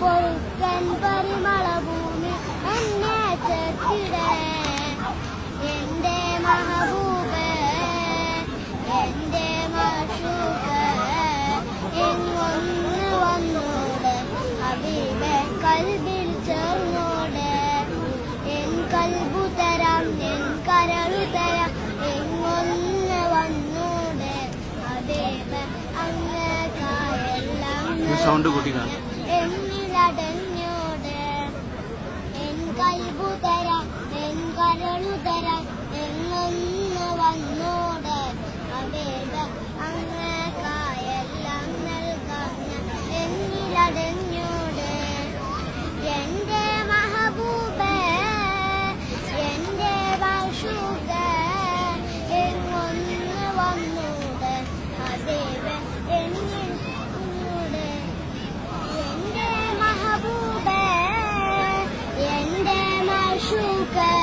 പൊഴുക്കൻ പരിമള ഭൂമി എന്നെ ചേർത്തിടേ കൽവിൽ ചേർന്നോട് എൻ കൽബു തരാം എൻ കരളു തരാം എങ്ങൊന്ന് വന്നോട്? അതേവ അങ്ങ് കായെല്ലാം എന്നിലടഞ്ഞോട്? എൻ കൽബു തരാം എൻ കരളു തരാം Okay.